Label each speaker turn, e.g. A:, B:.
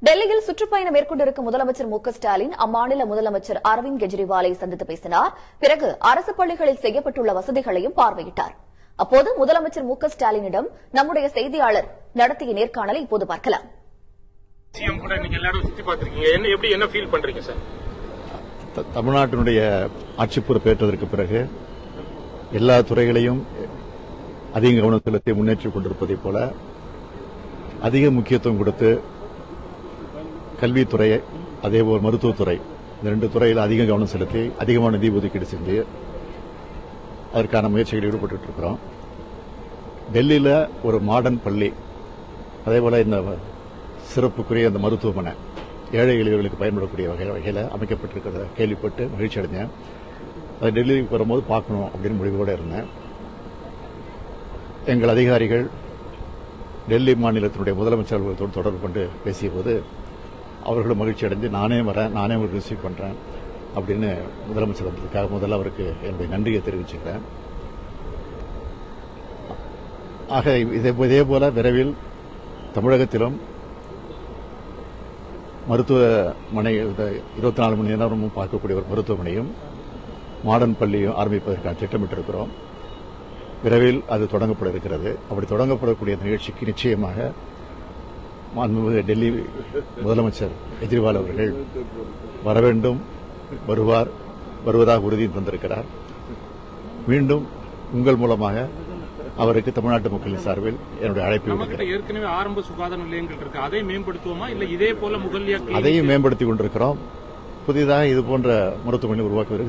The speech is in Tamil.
A: டெல்லியில் சுற்றுப்பயணம் மேற்கொண்டிருக்கும் முதலமைச்சர் மு க ஸ்டாலின் அம்மாநில முதலமைச்சர் அரவிந்த் கெஜ்ரிவாலை சந்தித்து பேசினார். பிறகு அரசு பள்ளிகளில் செய்யப்பட்டுள்ள வசதிகளையும் பார்வையிட்டார். அப்போது முதலமைச்சர் மு க ஸ்டாலினிடம் நம்முடைய செய்தியாளர் நடத்திய நேர்காணலை இப்போது பார்க்கலாம்.
B: சிஎம் கூட நீங்க எல்லாரும் சுத்தி பார்த்திருக்கீங்க. என்ன எப்படி என்ன ஃபீல் பண்றீங்க சார்
C: த- தமிழ்நாட்டினுடைய ஆட்சி பொறுப்பேற்றதற்கு பிறகு எல்லா துறைகளையும் அதிக கவனம் செலுத்தி முன்னேற்றிக் கொண்டிருப்பதைப் போல அதிக முக்கியத்துவம் கொடுத்து கல்வித்துறை அதேபோல் மருத்துவத்துறை இந்த ரெண்டு துறையில் அதிக கவனம் செலுத்தி அதிகமான நிதி ஒதுக்கீடு செஞ்சு அதற்கான முயற்சிகளில் ஈடுபட்டு இருக்கிறோம் டெல்லியில் ஒரு மாடர்ன் பள்ளி அதே போல் இந்த சிறப்புக்குரிய அந்த மருத்துவமனை ஏழை எளியவர்களுக்கு பயன்படக்கூடிய வகை- வகையில் அமைக்கப்பட்டிருக்கிறத கேள்விப்பட்டு மகிழ்ச்சி அடைஞ்சேன். அது டெல்லிக்கு வரும்போது பார்க்கணும் அப்படின்னு முடிவோடு இருந்தேன். எங்கள் அதிகாரிகள் டெல்லி மாநிலத்தினுடைய முதலமைச்சர் தொடர்பு கொண்டு பேசியபோது அவர்களும் மகிழ்ச்சி அடைஞ்சு நானே வரேன் நானே உங்களுக்கு ரிசீவ் பண்ணுறேன் அப்படின்னு முதலமைச்சர் வந்ததுக்காக முதல்ல அவருக்கு என்னுடைய நன்றியை தெரிவிச்சுக்கிறேன். ஆக இதே இதே போல விரைவில் தமிழகத்திலும் மருத்துவமனை இருபத்தி நாலு மணி நேரமும் பார்க்கக்கூடிய ஒரு மருத்துவமனையும் மாடர்ன் பள்ளியும் ஆரம்பிப்பதற்கான திட்டமிட்டிருக்கிறோம். விரைவில் அது தொடங்கப்பட இருக்கிறது. அப்படி தொடங்கப்படக்கூடிய நிகழ்ச்சிக்கு நிச்சயமாக மாண்புமிகு டெல்லி முதலமைச்சர் கெஜ்ரிவால் அவர்கள் வர வேண்டும் வருவார் வருவதாக உறுதி தந்திருக்கிறார் மீண்டும் உங்கள் மூலமாக அவருக்கு தமிழ்நாட்டு மக்களின் சார்பில் என்னுடைய அழைப்பு
B: ஏற்கனவே ஆரம்ப சுகாதார நிலையங்கள் இருக்கு. அதை மேம்படுத்துவோமா? இல்ல இதே போல முகல்யா clinic
C: அதையும் மேம்படுத்திக் கொண்டிருக்கிறோம். புதிதாக இது போன்ற மருத்துவமனை உருவாக்குவதற்கு